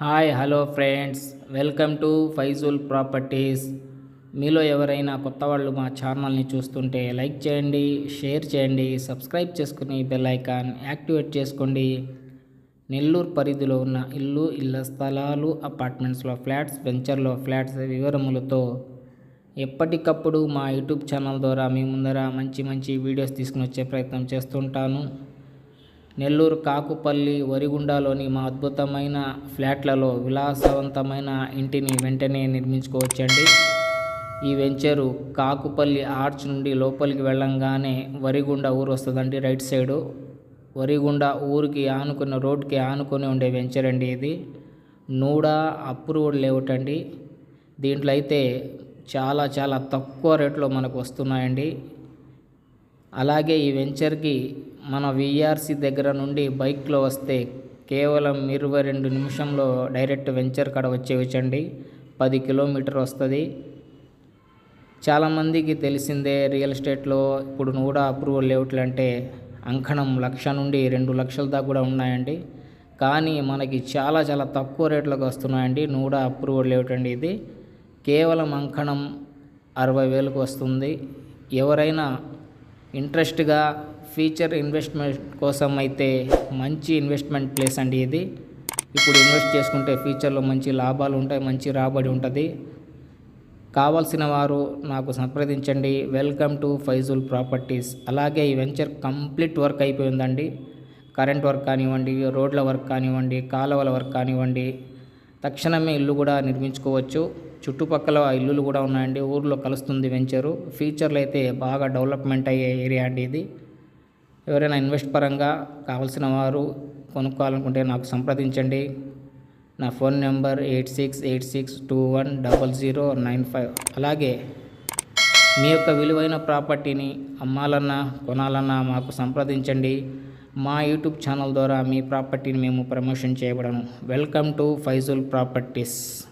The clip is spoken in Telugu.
Hi hello friends. Welcome to Faizul properties. మీలో ఎవరైనా కొత్త వాళ్ళు మా ఛానల్ని చూస్తుంటే లైక్ చేయండి షేర్ చేయండి సబ్స్క్రైబ్ చేసుకుని బెల్ ఐకాన్ యాక్టివేట్ చేసుకోండి. నెల్లూరు పరిధిలో ఉన్న ఇల్లు ఇళ్ళ స్థలాలు అపార్ట్మెంట్స్లో ఫ్లాట్స్ వెంచర్లో ఫ్లాట్స్ వివరములతో ఎప్పటికప్పుడు మా యూట్యూబ్ ఛానల్ ద్వారా మీ ముందర మంచి మంచి వీడియోస్ తీసుకుని వచ్చే ప్రయత్నం చేస్తుంటాను. నెల్లూరు కాకుపల్లి వరిగుండాలోని మా అద్భుతమైన ఫ్లాట్లలో విలాసవంతమైన ఇంటిని వెంటనే నిర్మించుకోవచ్చండి. ఈ వెంచరు కాకుపల్లి ఆర్చ్ నుండి లోపలికి వెళ్ళంగానే వరిగుండ ఊరు వస్తుందండి రైట్ సైడు. వరిగుండ ఊరికి ఆనుకున్న రోడ్కి ఆనుకొని ఉండే వెంచర్ అండి ఇది. నూడా అప్రూవ్డ్ లేఅవుట్ అండి దీంట్లో అయితే చాలా చాలా తక్కువ రేట్లో మనకు వస్తున్నాయండి. అలాగే ఈ వెంచర్కి మన విఆర్సి దగ్గర నుండి బైక్లో వస్తే కేవలం ఇరవై రెండు నిమిషంలో డైరెక్ట్ వెంచర్ కాడ వచ్చేవచ్చండి పది కిలోమీటర్ వస్తుంది. చాలామందికి తెలిసిందే రియల్ ఎస్టేట్లో ఇప్పుడు కూడా అప్రూవల్ లేఅవుట్లు అంటే అంకణం లక్ష నుండి రెండు లక్షల దాకా కూడా ఉన్నాయండి. కానీ మనకి చాలా చాలా తక్కువ రేట్లకు వస్తున్నాయండి నూడా అప్రూవల్ లేవటండి అండి ఇది. కేవలం అంకణం అరవై వేలకు వస్తుంది. ఎవరైనా ఇంట్రెస్ట్గా ఫ్యూచర్ ఇన్వెస్ట్మెంట్ కోసం అయితే మంచి ఇన్వెస్ట్మెంట్ ప్లేస్ అండి ఇది. ఇప్పుడు ఇన్వెస్ట్ చేసుకుంటే ఫ్యూచర్లో మంచి లాభాలు ఉంటాయి మంచి రాబడి ఉంటుంది. కావాల్సిన వారు నాకు సంప్రదించండి. Welcome to Faizul properties. అలాగే ఈ వెంచర్ కంప్లీట్ వర్క్ అయిపోయిందండి. కరెంట్ వర్క్ కానివ్వండి రోడ్ల వర్క్ కానివ్వండి కాలువల వర్క్ కానివ్వండి తక్షణమే ఇల్లు కూడా నిర్మించుకోవచ్చు. చుట్టుపక్కల ఇల్లులు కూడా ఉన్నాయండి. ఊర్లో కలుస్తుంది వెంచరు. ఫ్యూచర్లో అయితే బాగా డెవలప్మెంట్ అయ్యే ఏరియా అండి ఇది. ఎవరైనా ఇన్వెస్ట్ పరంగా కావాల్సిన వారు కొనుక్కోవాలనుకుంటే నాకు సంప్రదించండి. నా phone number eight six eight six two one double zero nine five. అలాగే మీ యొక్క విలువైన ప్రాపర్టీని అమ్మాలన్నా కొనాలన్నా మాకు సంప్రదించండి. మా యూట్యూబ్ ఛానల్ ద్వారా మీ ప్రాపర్టీని మేము promotion చేయబడను. Welcome to Faizul properties.